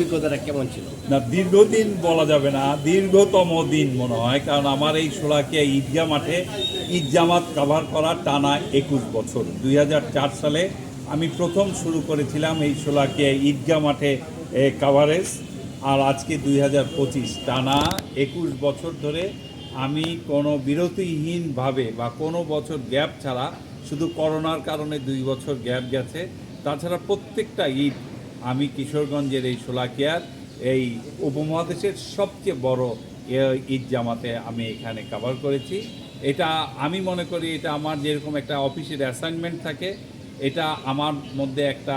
অভিজ্ঞতাটা কেমন ছিল? না, দীর্ঘদিন বলা যাবে না। দীর্ঘতম দিন মনে হয়, কারণ আমার এই সোলাকিয়া ঈদগাহ মাঠে ঈদ জামাত কাভার করা টানা একুশ বছর। দুই হাজার চার সালে আমি প্রথম শুরু করেছিলাম এই সোলাকিয়া ঈদগাহ মাঠে কাভারেজ আর আজকে দুই হাজার পঁচিশ, টানা একুশ বছর ধরে আমি কোনো বিরতিহীনভাবে বা কোনো বছর গ্যাপ ছাড়া শুধু করোনার কারণে দুই বছর গ্যাপ গেছে। তাছাড়া প্রত্যেকটা ঈদ আমি কিশোরগঞ্জের এই শোলাকিয়ার এই উপমহাদেশের সবচেয়ে বড় ঈদ জামাতে আমি এখানে কভার করেছি। এটা আমি মনে করি এটা আমার যেরকম একটা অফিসের অ্যাসাইনমেন্ট থাকে, এটা আমার মধ্যে একটা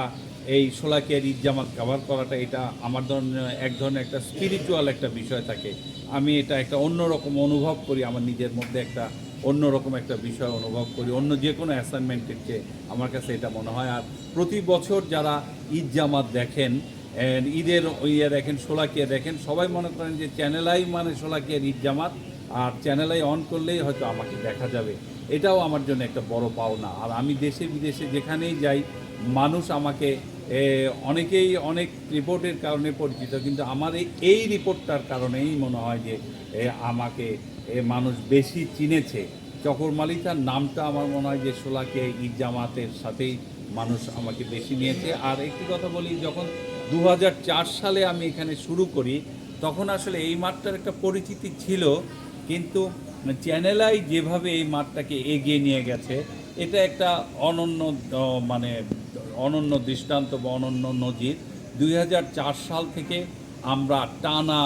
এই শোলাকিয়ার ঈদ জামাত কভার করাটা এটা আমার ধরনের এক ধরনের একটা স্পিরিচুয়াল একটা বিষয় থাকে। আমি এটা একটা অন্যরকম অনুভব করি, আমার নিজের মধ্যে একটা অন্যরকম একটা বিষয় অনুভব করি, অন্য যে কোনো অ্যাসাইনমেন্টের চেয়ে আমার কাছে এটা মনে হয়। আর প্রতি বছর যারা ঈদ জামাত দেখেন ঈদের ইয়ে দেখেন সোলাকিয়া দেখেন, সবাই মনে করেন যে চ্যানেলাই মানে সোলাকিয়ার ঈদ জামাত, আর চ্যানেলাই অন করলেই হয়তো আমাকে দেখা যাবে। এটাও আমার জন্য একটা বড় পাওনা। আর আমি দেশে বিদেশে যেখানেই যাই, মানুষ আমাকে অনেকেই অনেক রিপোর্টের কারণে পরিচিত, কিন্তু আমার এই এই রিপোর্টটার কারণেই মনে হয় যে আমাকে এ, মানুষ বেশি চিনেছে। চকর মালিকার নামটা আমার মনে হয় যে সোলাকে ঈদ জামাতের সাথেই মানুষ আমাকে বেশি নিয়েছে। আর একটি কথা বলি যখন দু হাজার চার সালে আমি এখানে শুরু করি তখন আসলে এই মাঠটার একটা পরিচিতি ছিল কিন্তু চ্যানেলাই যেভাবে এই মাঠটাকে এগিয়ে নিয়ে গেছে এটা একটা অনন্য মানে অনন্য দৃষ্টান্ত বা অনন্য নজির। দুই হাজার চার সাল থেকে আমরা টানা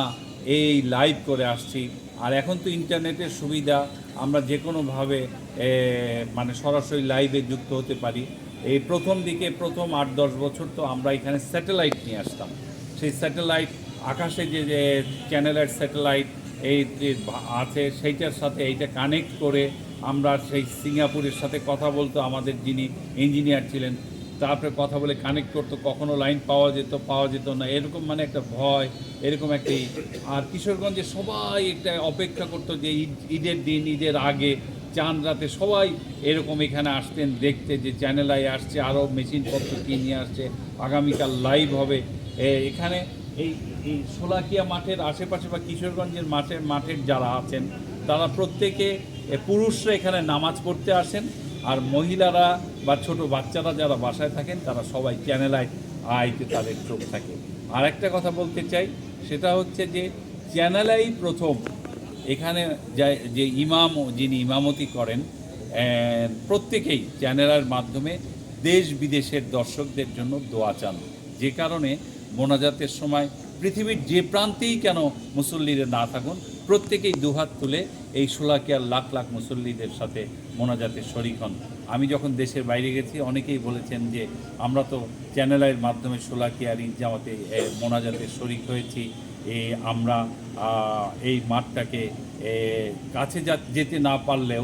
এই লাইভ করে আসছি। আর এখন তো ইন্টারনেটের সুবিধা, আমরা যে কোনোভাবে মানে সরাসরি লাইভে যুক্ত হতে পারি। এই প্রথম দিকে, প্রথম আট, দশ বছর তো আমরা এখানে স্যাটেলাইট নিয়ে আসতাম। সেই স্যাটেলাইট, আকাশে যে যে চ্যানেলের স্যাটেলাইট, এই যে আছে, সেইটার সাথে এইটা কানেক্ট করে আমরা সেই সিঙ্গাপুরের সাথে কথা বলতো আমাদের যিনি ইঞ্জিনিয়ার ছিলেন তারপরে কথা বলে কানেক্ট করতো, কখনো লাইন পাওয়া যেত পাওয়া যেত না। এরকম মানে একটা ভয়, এরকম একটা আর কিশোরগঞ্জে সবাই একটা অপেক্ষা করতো যে ঈদ, ঈদের দিন, ঈদের আগে, চাঁদ রাতে সবাই এরকম এখানে আসতেন, দেখতে যে চ্যানেল আই আসছে আরও মেশিনপত্র কি নিয়ে আসছে, আগামীকাল লাইভ হবে। এখানে এই এই সোলাকিয়া মাঠের আশেপাশে বা কিশোরগঞ্জের মাঠের মাঠের যারা আছেন, তারা প্রত্যেকে পুরুষরা এখানে নামাজ পড়তে আসেন। আর মহিলারা বা ছোট বাচ্চারা যারা বাসায় থাকেন, তারা সবাই চ্যানেল আই আইতে তাদের চোখ থাকে। আর একটা কথা বলতে চাই, সেটা হচ্ছে যে চ্যানেল আই প্রথম এখানে যে ইমাম, যিনি ইমামতি করেন প্রত্যেকেই চ্যানেলের মাধ্যমে দেশ বিদেশের দর্শকদের জন্য দোয়া চান। যে কারণে মোনাজাতের সময় পৃথিবীর যে প্রান্তেই কেন মুসল্লিরা না থাকুন প্রত্যেকেই দুহাত তুলে এই সোলাকিয়ার লাখ লাখ মুসল্লিদের সাথে মোনাজাতের শরিক হন। আমি যখন দেশের বাইরে গেছি অনেকেই বলেছেন যে আমরা তো চ্যানেলের মাধ্যমে সোলাকিয়ার ঈদ জামাতে এ, মোনাজাতের শরিক হয়েছি। এ, আমরা এই মাঠটাকে কাছে যেতে না পারলেও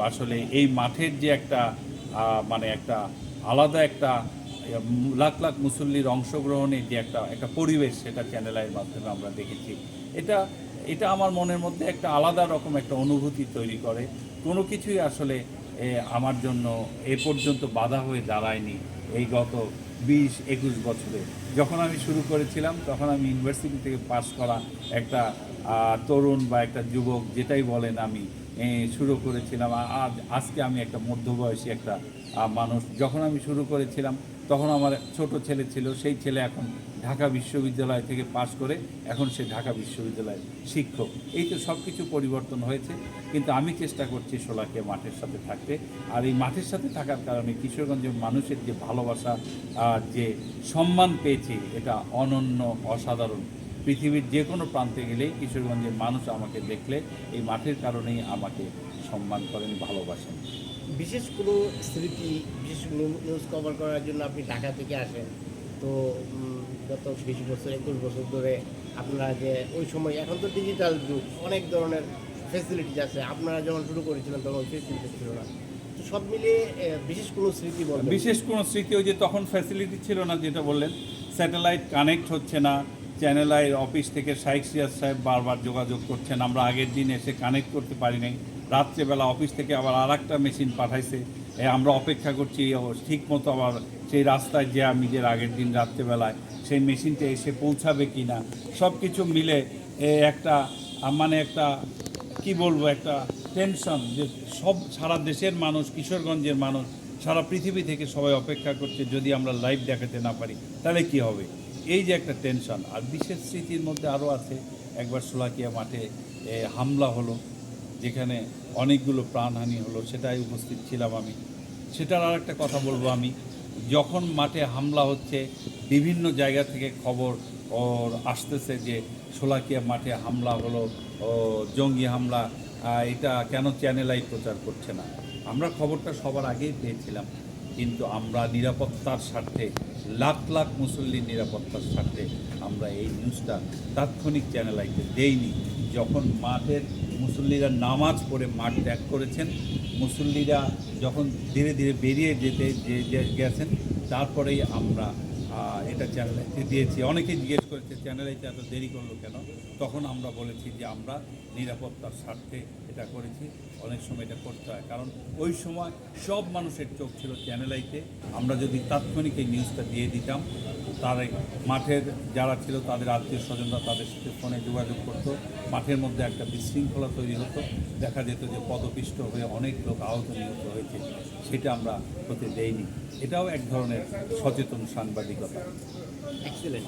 আসলে এই মাঠের যে একটা মানে একটা আলাদা একটা লাখ লাখ মুসল্লির অংশগ্রহণে যে একটা একটা পরিবেশ সেটা চ্যানেলের মাধ্যমে আমরা দেখেছি। এটা এটা আমার মনের মধ্যে একটা আলাদা রকম একটা অনুভূতি তৈরি করে। কোনো কিছুই আসলে আমার জন্য এ পর্যন্ত বাধা হয়ে দাঁড়ায়নি এই গত বিশ, একুশ বছরে। যখন আমি শুরু করেছিলাম, তখন আমি ইউনিভার্সিটি থেকে পাশ করা একটা তরুণ বা একটা যুবক, যেটাই বলেন আমি শুরু করেছিলাম। আ- আজ, আজকে আমি একটা মধ্যবয়সী একটা মানুষ। যখন আমি শুরু করেছিলাম, তখন আমার ছোট ছেলে ছিল। সেই ছেলে এখন ঢাকা বিশ্ববিদ্যালয় থেকে পাশ করে এখন সে ঢাকা বিশ্ববিদ্যালয়ের শিক্ষক। এই তো সব কিছু পরিবর্তন হয়েছে। কিন্তু আমি চেষ্টা করছি সোলাকে মাঠের সাথে থাকতে। আর এই মাঠের সাথে থাকার কারণে কিশোরগঞ্জের মানুষের যে ভালোবাসা আর যে সম্মান পেয়েছে, এটা অনন্য, অসাধারণ। পৃথিবীর যে কোনো প্রান্তে গেলেই কিশোরগঞ্জের মানুষ আমাকে দেখলে এই মাঠের কারণেই আমাকে সম্মান করেন ভালোবাসেন। বিশেষ কোনো স্মৃতি বিশেষ কোনো নিউজ কভার করার জন্য আপনি ঢাকা থেকে আসেন? তো গত বিশ বছর একুশ বছর ধরে আপনারা যে ওই সময় এখন তো ডিজিটাল যুগ অনেক ধরনের ফেসিলিটিস আছে। আপনারা যখন শুরু করেছিলেন তখন ফেসিলিটি ছিল না। তো সব মিলিয়ে বিশেষ কোনো স্মৃতি বলবেন? বিশেষ কোনো স্মৃতি ওই যে তখন ফ্যাসিলিটি ছিল না যেটা বললেন স্যাটেলাইট কানেক্ট হচ্ছে না চ্যানেল আই অফিস থেকে শাইক সাহেব বারবার যোগাযোগ করছেন। আমরা আগের দিন এসে কানেক্ট করতে পারি নাই। রাত্রেবেলা অফিস থেকে আবার আর একটা মেশিন পাঠাইছে আমরা অপেক্ষা করছি ঠিক মতো আবার সেই রাস্তায় যে আমি যে আগের দিন রাত্রেবেলায় সেই মেশিনটা এসে পৌঁছাবে কি না সব কিছু মিলে একটা মানে একটা, কি বলব, একটা টেনশন যে সব, সারা দেশের মানুষ, কিশোরগঞ্জের মানুষ, সারা পৃথিবী থেকে সবাই অপেক্ষা করছে যদি আমরা লাইভ দেখাতে না পারি, তাহলে কি হবে? এই যে একটা টেনশন আর বিশেষ স্মৃতির মধ্যে আরও আছে, একবার সোলাকিয়া মাঠে হামলা হলো, যেখানে অনেকগুলো প্রাণহানি হলো, সেটাই উপস্থিত ছিলাম আমি। সেটার আর একটা কথা বলব আমি, যখন মাঠে হামলা হচ্ছে, বিভিন্ন জায়গা থেকে খবর ওর আসতেছে যে সোলাকিয়া মাঠে হামলা হলো, ও, জঙ্গি হামলা এটা কেন চ্যানেলাই প্রচার করছে না? আমরা খবরটা সবার আগেই পেয়েছিলাম। কিন্তু আমরা নিরাপত্তার স্বার্থে, লাখ লাখ মুসল্লির নিরাপত্তার স্বার্থে আমরা এই নিউজটা তাৎক্ষণিক চ্যানেল আইতে দেইনি। যখন মাঠের মুসল্লিরা নামাজ পড়ে মাঠ ত্যাগ করেছেন, মুসল্লিরা যখন ধীরে ধীরে বেরিয়ে যেতে গেছেন, তারপরেই আমরা এটা চ্যানেলে দিয়েছি। অনেকে জিজ্ঞেস করেছে চ্যানেলাইতে এত দেরি করল কেন? তখন আমরা বলেছি যে, আমরা নিরাপত্তার স্বার্থে এটা করেছি। অনেক সময় এটা করতে হয়। কারণ ওই সময় সব মানুষের চোখ ছিল চ্যানেলাইতে আমরা যদি তাৎক্ষণিক এই নিউজটা দিয়ে দিতাম, তার মাঠের যারা ছিল, তাদের আত্মীয় স্বজনরা তাদের সাথে ফোনে যোগাযোগ করতো। মাঠের মধ্যে একটা বিশৃঙ্খলা তৈরি হতো। দেখা যেত যে, পদপিষ্ট হয়ে অনেক লোক আহত নিহত হয়েছে। সেটা আমরা হতে দেইনি। এটাও এক ধরনের সচেতন সাংবাদিকতা। এক্সেলেন্ট